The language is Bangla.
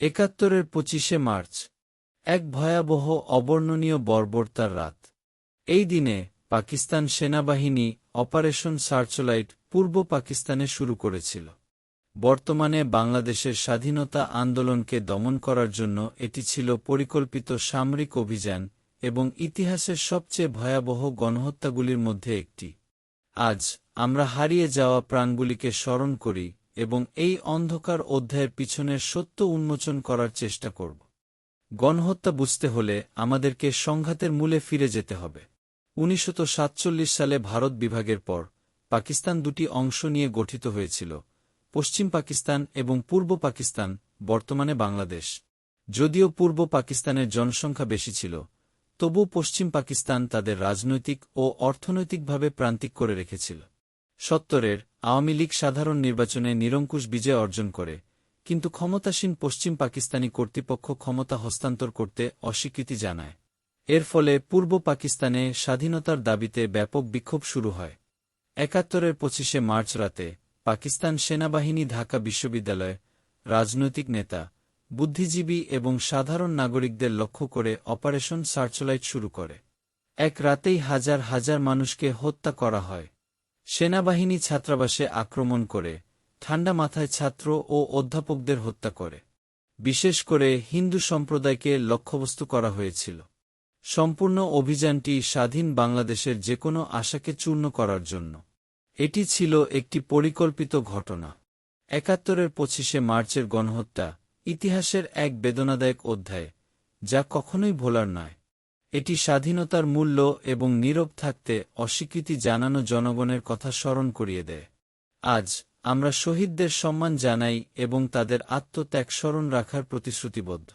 একাত্তরের পঁচিশে মার্চ, এক ভয়াবহ অবর্ণনীয় বর্বরতার রাত। এই দিনে পাকিস্তান সেনাবাহিনী অপারেশন সার্চলাইট পূর্ব পাকিস্তানে শুরু করেছিল। বর্তমানে বাংলাদেশের স্বাধীনতা আন্দোলনকে দমন করার জন্য এটি ছিল পরিকল্পিত সামরিক অভিযান এবং ইতিহাসের সবচেয়ে ভয়াবহ গণহত্যাগুলির মধ্যে একটি। আজ আমরা হারিয়ে যাওয়া প্রাণগুলিকে স্মরণ করি এবং এই অন্ধকার অধ্যায়ের পিছনের সত্য উন্মোচন করার চেষ্টা করব। গণহত্যা বুঝতে হলে আমাদেরকে সংঘাতের মূলে ফিরে যেতে হবে। উনিশশো সালে ভারত বিভাগের পর পাকিস্তান দুটি অংশ নিয়ে গঠিত হয়েছিল, পশ্চিম পাকিস্তান এবং পূর্ব পাকিস্তান, বর্তমানে বাংলাদেশ। যদিও পূর্ব পাকিস্তানের জনসংখ্যা বেশি ছিল তবু পশ্চিম পাকিস্তান তাদের রাজনৈতিক ও অর্থনৈতিকভাবে প্রান্তিক করে রেখেছিল। সত্তরের আওয়ামী লীগ সাধারণ নির্বাচনে নিরঙ্কুশ বিজয় অর্জন করে, কিন্তু ক্ষমতাসীন পশ্চিম পাকিস্তানি কর্তৃপক্ষ ক্ষমতা হস্তান্তর করতে অস্বীকৃতি জানায়। এর ফলে পূর্ব পাকিস্তানে স্বাধীনতার দাবিতে ব্যাপক বিক্ষোভ শুরু হয়। একাত্তরের পঁচিশে মার্চ রাতে পাকিস্তান সেনাবাহিনী ঢাকা বিশ্ববিদ্যালয় রাজনৈতিক নেতা, বুদ্ধিজীবী এবং সাধারণ নাগরিকদের লক্ষ্য করে অপারেশন সার্চলাইট শুরু করে। এক রাতেই হাজার হাজার মানুষকে হত্যা করা হয়। সেনাবাহিনী ছাত্রাবাসে আক্রমণ করে, ঠান্ডা মাথায় ছাত্র ও অধ্যাপকদের হত্যা করে। বিশেষ করে হিন্দু সম্প্রদায়কে লক্ষ্যবস্তু করা হয়েছিল। সম্পূর্ণ অভিযানটি স্বাধীন বাংলাদেশের যে কোনো আশাকে চূর্ণ করার জন্য। এটি ছিল একটি পরিকল্পিত ঘটনা। একাত্তরের পঁচিশে মার্চের গণহত্যা ইতিহাসের এক বেদনাদায়ক অধ্যায়, যা কখনোই ভোলার নয়। এটি স্বাধীনতার মূল্য এবং নীরব থাকতে অস্বীকৃতি জানানো জনগণের কথা স্মরণ করিয়ে দেয়। আজ, আমরা শহীদদের সম্মান জানাই এবং তাদের আত্মত্যাগ স্মরণ রাখার প্রতিশ্রুতিবদ্ধ।